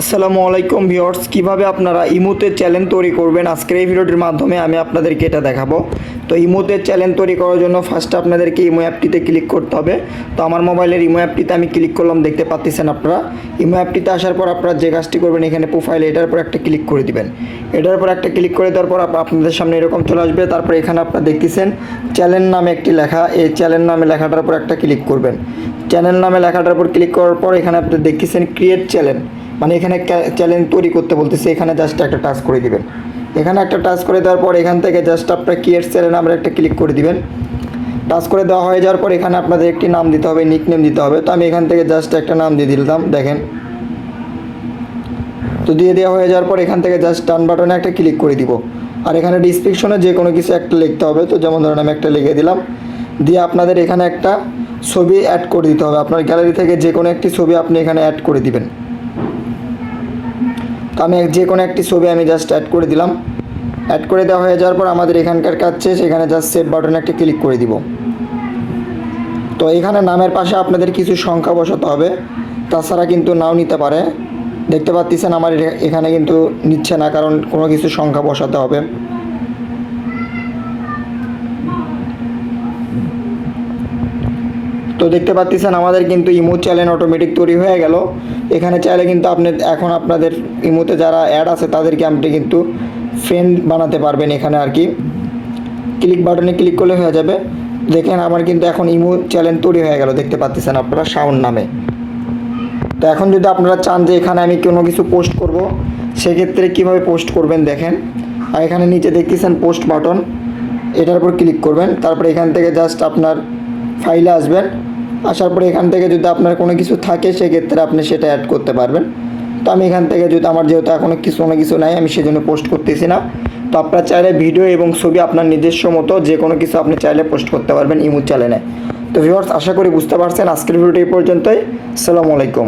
আসসালামু আলাইকুম ভিউয়ার্স, কীভাবে আপনারা ইমোতে চ্যানেল তৈরি করবেন? আজকের এই ভিডিওটির মাধ্যমে আমি আপনাদেরকে এটা দেখাবো। তো ইমোতে চ্যানেল তৈরি করার জন্য ফার্স্টে আপনাদেরকে ইমো অ্যাপটিতে ক্লিক করতে হবে। তো আমার মোবাইলের ইমো অ্যাপটিতে আমি ক্লিক করলাম, দেখতে পাচ্ছেন আপনারা। ইমো অ্যাপটিতে আসার পর আপনারা যে কাজটি করবেন এখানে প্রোফাইলে এটার পর একটা ক্লিক করে দিবেন। এটার পর একটা ক্লিক করে দেওয়ার পর আপ- আপনাদের সামনে এরকম চলে আসবে। তারপর এখানে আপনারা দেখতেছেন চ্যানেল নামে একটি লেখা। এই চ্যানেল নামে লেখাটার পর একটা ক্লিক করবেন। চ্যানেল নামে লেখাটার উপর ক্লিক করার পর এখানে আপনি দেখতেছেন ক্রিয়েট চ্যানেল মানে এখানে চ্যালেঞ্জ তৈরি করতে বলতেছে, এখানে জাস্ট একটা টাচ করে দিবেন। এখানে একটা টাচ করে দেওয়ার পর এখান থেকে জাস্ট আপনার ক্রিয়েট চ্যানেল নামের একটা ক্লিক করে দিবেন। টাচ করে দেওয়া হয়ে যাওয়ার পর এখানে আপনাদের একটি নাম দিতে হবে নিক নেম দিতে হবে। তো আমি এখান থেকে জাস্ট একটা নাম দিয়ে দিলাম, দেখেন। তো দিয়ে দেওয়া হয়ে যাওয়ার পর এখান থেকে জাস্ট ডান বাটনে একটা ক্লিক করে দিব। আর এখানে ডিসক্রিপশনে যে কোনো কিছু একটা লিখতে হবে। তো যেমন ধরেন আমি একটা লিখে দিলাম, দিয়ে আপনাদের এখানে একটা ছবি অ্যাড করে দিতে হবে। আপনার গ্যালারি থেকে যে কোনো একটি ছবি আপনি এখানে অ্যাড করে দিবেন। তো আমি যে কোনো একটি ছবি আমি জাস্ট অ্যাড করে দিলাম। অ্যাড করে দেওয়া হয়ে যাওয়ার পর আমাদের এখানকার কাজ শেষ, এখানে জাস্ট সেভ বাটনে একটা ক্লিক করে দিব। তো এখানে নামের পাশে আপনাদের কিছু সংখ্যা বসাতে হবে। তাছাড়া কিন্তু নাও নিতে পারে। দেখতে পাচ্ছেন আমার এখানে কিন্তু নিচ্ছে না, কারণ কোনো কিছু সংখ্যা বসাতে হবে। তো দেখতে পাচ্ছেন আমাদের কিন্তু ইমো চ্যানেল অটোমেটিক তৈরি হয়ে গেল। এখানে চাইলে কিন্তু আপনি এখন আপনাদের ইমোতে যারা অ্যাড আছে, তাদেরকে আপনি কিন্তু ফ্রেন্ড বানাতে পারবেন এখানে আর কি। ক্লিক বাটনে ক্লিক করলে হয়ে যাবে। দেখেন, আমার কিন্তু এখন ইমো চ্যানেল তৈরি হয়ে গেল, দেখতে পাচ্ছেন আপনারা সাউন্ড নামে। তো এখন যদি আপনারা চান যে এখানে আমি কোনো কিছু পোস্ট করব, সেক্ষেত্রে কীভাবে পোস্ট করবেন দেখেন। আর এখানে নিচে দেখতেছেন পোস্ট বাটন এটার উপর ক্লিক করবেন। তারপরে এখান থেকে জাস্ট আপনার ফাইলে আসবেন। আসার পরে এখান থেকে যদি আপনার কোনো কিছু থাকে, সেক্ষেত্রে আপনি সেটা অ্যাড করতে পারবেন। তো আমি এখান থেকে যদি আমার যেহেতু এখনও কিছু কোনো কিছু নাই, আমি সেজন্য পোস্ট করতেছি না। তো আপনার চাইলে ভিডিও এবং ছবি আপনার নিজস্ব মতো যে কোনো কিছু আপনি চাইলে পোস্ট করতে পারবেন ইমু চ্যানেলে তো ভিউয়ার্স আশা করি বুঝতে পারছেন। আজকের ভিডিওটি এই পর্যন্তই। সালামু আলাইকুম।